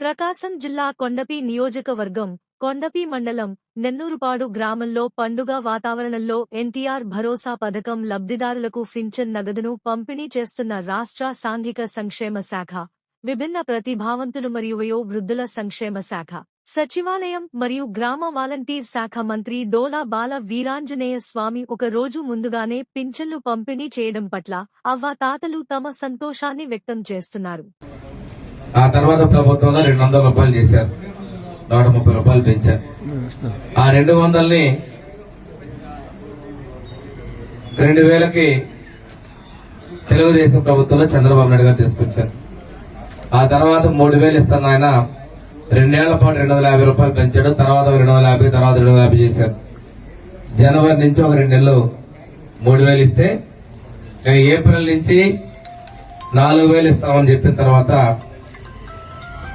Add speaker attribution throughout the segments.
Speaker 1: ప్రకాశం జిల్లా కొండపి నియోజకవర్గం కొండపి మండలం నెన్నూరుపాడు గ్రామంలో పండుగ వాతావరణంలో ఎన్టీఆర్ భరోసా పథకం లబ్ధిదారులకు ఫించన్ నగదును పంపిణీ చేస్తున్న రాష్ట్ర సాంఘిక సంక్షేమ శాఖ విభిన్న ప్రతిభావంతులు మరియు వయోవృద్ధుల సంక్షేమ శాఖ సచివాలయం మరియు గ్రామ వాలంటీర్ శాఖ మంత్రి డోలా బాల వీరాంజనేయ స్వామి ఒక రోజు ముందుగానే పింఛన్లు పంపిణీ చేయడం పట్ల అవ్వ తాతలు తమ సంతోషాన్ని వ్యక్తం చేస్తున్నారు.
Speaker 2: ఆ తర్వాత ప్రభుత్వంలో రెండు వందల రూపాయలు చేశారు. నూట ముప్పై రూపాయలు పెంచారు. ఆ రెండు వందల్ని రెండు వేలకి తెలుగుదేశం ప్రభుత్వంలో చంద్రబాబు నాయుడు గారు తీసుకొచ్చారు. ఆ తర్వాత మూడు వేలు ఇస్తాను ఆయన. రెండేళ్ళ పాటు రెండు వందల యాభై రూపాయలు పెంచాడు. తర్వాత రెండు వందల యాభై తర్వాత రెండు వందల యాభై చేశారు. జనవరి నుంచి ఒక రెండు నెలలు మూడు వేలు ఇస్తే ఏప్రిల్ నుంచి నాలుగు వేలు ఇస్తామని చెప్పిన తర్వాత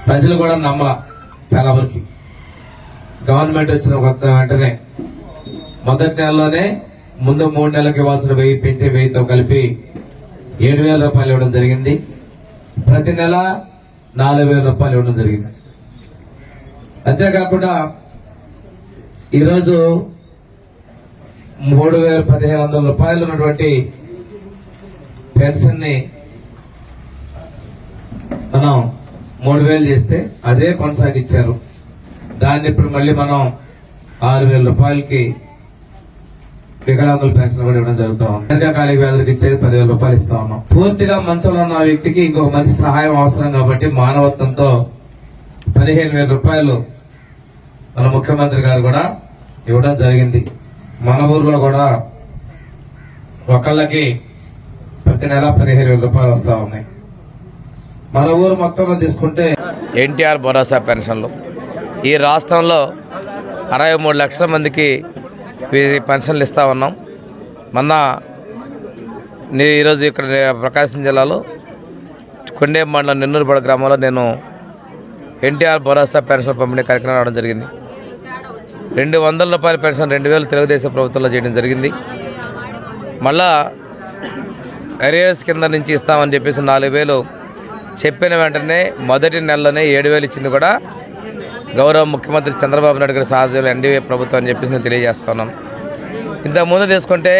Speaker 2: ప్రజలు కూడా నమ్మల చాలా వరకు. గవర్నమెంట్ వచ్చిన కొత్త వెంటనే మొదటి నెలలోనే ముందు మూడు నెలలకు ఇవ్వాల్సిన వెయ్యి పెంచే వెయ్యితో కలిపి ఏడు వేల రూపాయలు ఇవ్వడం జరిగింది. ప్రతి నెల నాలుగు వేల రూపాయలు ఇవ్వడం జరిగింది. అంతేకాకుండా ఈరోజు మూడు వేల పదిహేను వందల రూపాయలు ఉన్నటువంటి పెన్షన్ని మనం మూడు వేలు చేస్తే అదే కొనసాగించారు. దాన్ని ఇప్పుడు మళ్ళీ మనం ఆరు వేల రూపాయలకి వికలాంగుల పెన్షన్ కూడా ఇవ్వడం జరుగుతూ ఉంది. దీర్ఘకాలిక వ్యాధులకు ఇచ్చేది పదివేల రూపాయలు ఇస్తా ఉన్నాం. పూర్తిగా మంచంలో ఉన్న వ్యక్తికి ఇంకొక మంచి సహాయం అవసరం కాబట్టి మానవత్వంతో పదిహేను వేల రూపాయలు మన ముఖ్యమంత్రి గారు కూడా ఇవ్వడం జరిగింది. మన ఊర్లో కూడా ఒకళ్ళకి ప్రతి నెల పదిహేను వేల రూపాయలు వస్తూ ఉన్నాయి. మన ఊరు మొత్తంలో తీసుకుంటే
Speaker 3: ఎన్టీఆర్ భరోసా పెన్షన్లు. ఈ రాష్ట్రంలో అరవై మూడు లక్షల మందికి పెన్షన్లు ఇస్తా ఉన్నాం. మొన్న ఈరోజు ఇక్కడ ప్రకాశం జిల్లాలో కొండే మండలం నెన్నూరుపడ గ్రామంలో నేను ఎన్టీఆర్ భరోసా పెన్షన్ పంపిణీ కార్యక్రమం రావడం జరిగింది. రెండు వందల రూపాయల పెన్షన్ రెండు వేలు తెలుగుదేశం ప్రభుత్వంలో చేయడం జరిగింది. మళ్ళా అరియర్స్ కింద నుంచి ఇస్తామని చెప్పేసి నాలుగు వేలు చెప్పిన వెంటనే మొదటి నెలలోనే ఏడు వేలు ఇచ్చింది కూడా గౌరవ ముఖ్యమంత్రి చంద్రబాబు నాయుడు గారి సాధ్యం ఎన్డీఏ ప్రభుత్వం అని చెప్పేసి నేను తెలియజేస్తున్నాను. ఇంతకుముందు తీసుకుంటే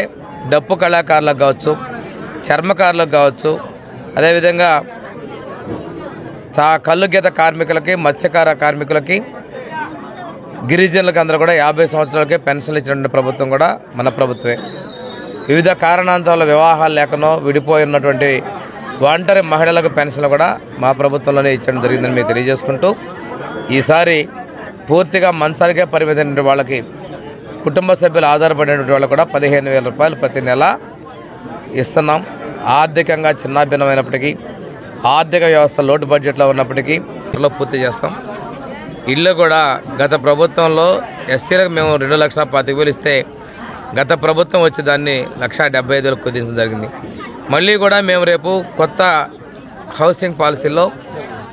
Speaker 3: డప్పు కళాకారులకు కావచ్చు చర్మకారులకు కావచ్చు అదేవిధంగా చా కళ్ళు గీత కార్మికులకి మత్స్యకార కార్మికులకి గిరిజనులకు అందరూ కూడా యాభై సంవత్సరాలకే పెన్షన్లు ఇచ్చినటువంటి ప్రభుత్వం కూడా మన ప్రభుత్వమే. వివిధ కారణాంతాల వివాహాలు లేకనో విడిపోయి ఉన్నటువంటి ఒంటరి మహిళలకు పెన్షన్లు కూడా మా ప్రభుత్వంలోనే ఇచ్చడం జరిగిందని మేము తెలియజేసుకుంటూ ఈసారి పూర్తిగా మంచానికే పరిమితమైన వాళ్ళకి కుటుంబ సభ్యులు ఆధారపడినటువంటి వాళ్ళకు కూడా పదిహేను వేల రూపాయలు ప్రతి నెల ఇస్తున్నాం. ఆర్థికంగా చిన్నాభిన్నమైనప్పటికీ ఆర్థిక వ్యవస్థ లోటు బడ్జెట్లో ఉన్నప్పటికీ త్వరలో పూర్తి చేస్తాం. ఇల్లు కూడా గత ప్రభుత్వంలో ఎస్సీలకు మేము రెండు లక్షల పాతిక వేలు ఇస్తే గత ప్రభుత్వం వచ్చి దాన్ని లక్ష డెబ్బై ఐదు వేలకు కుదించడం జరిగింది. మళ్ళీ కూడా మేము రేపు కొత్త హౌసింగ్ పాలసీలో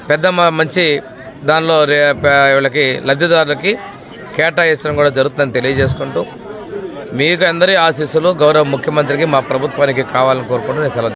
Speaker 3: పెద్ద మంచి దానిలో రే వీళ్ళకి లబ్ధిదారులకి కేటాయించడం కూడా జరుగుతుందని తెలియజేసుకుంటూ మీకు అందరి ఆశీస్సులు గౌరవ ముఖ్యమంత్రికి మా ప్రభుత్వానికి కావాలని కోరుకుంటూ నేను సెలవు